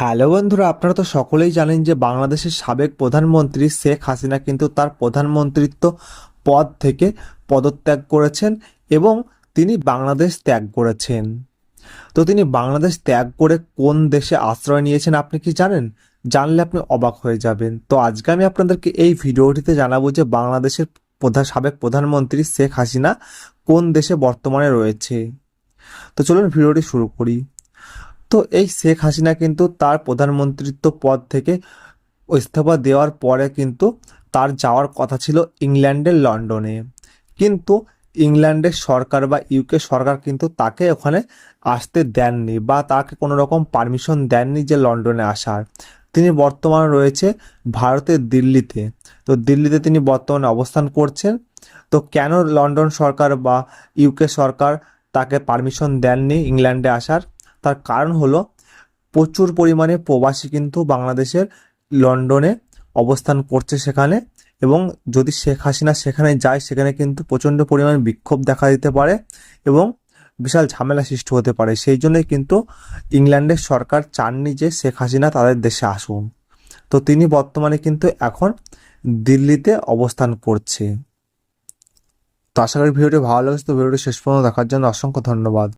Hello বন্ধুরা, আপনারা তো সকলেই জানেন যে বাংলাদেশের সাবেক প্রধানমন্ত্রী শেখ হাসিনা কিন্তু তার প্রধানমন্ত্রিত্ব পদ থেকে পদত্যাগ করেছেন এবং তিনি বাংলাদেশ ত্যাগ করেছেন। তো তিনি বাংলাদেশ ত্যাগ করে কোন দেশে আশ্রয় নিয়েছেন আপনি কি জানেন? জানলে আপনি অবাক হয়ে যাবেন। তো আজকে আমি আপনাদেরকে এই ভিডিওটিতে জানাব যে বাংলাদেশের প্রধান সাবেক প্রধানমন্ত্রী শেখ হাসিনা কোন দেশে বর্তমানে রয়েছে। তো চলুন ভিডিওটি শুরু করি। তো এই শেখ হাসিনা কিন্তু তার প্রধানমন্ত্রিত্ব পদ থেকে ইস্তফা দেওয়ার পরে কিন্তু তার যাওয়ার কথা ছিল ইংল্যান্ডের লন্ডনে। কিন্তু ইংল্যান্ডের সরকার বা ইউকে সরকার কিন্তু তাকে ওখানে আসতে দেননি বা তাকে কোনো রকম পারমিশন দেননি যে লন্ডনে আসার। তিনি বর্তমানে রয়েছে ভারতের দিল্লিতে। তো দিল্লিতে তিনি বর্তমানে অবস্থান করছেন। তো কেন লন্ডন সরকার বা ইউকে সরকার তাকে পারমিশন দেননি ইংল্যান্ডে আসার? তার কারণ হলো প্রচুর পরিমাণে প্রবাসী কিন্তু বাংলাদেশের লন্ডনে অবস্থান করছে সেখানে এবং যদি শেখ হাসিনা সেখানে যায়, সেখানে কিন্তু প্রচণ্ড পরিমাণে বিক্ষোভ দেখা দিতে পারে এবং বিশাল ঝামেলা সৃষ্টি হতে পারে। সেই জন্যই কিন্তু ইংল্যান্ডের সরকার চাননি যে শেখ হাসিনা তাদের দেশে আসুন। তো তিনি বর্তমানে কিন্তু এখন দিল্লিতে অবস্থান করছে। তো আশা করি ভিডিওটি ভালো লাগছে। তো ভিডিওটি শেষ পর্যন্ত দেখার জন্য অসংখ্য ধন্যবাদ।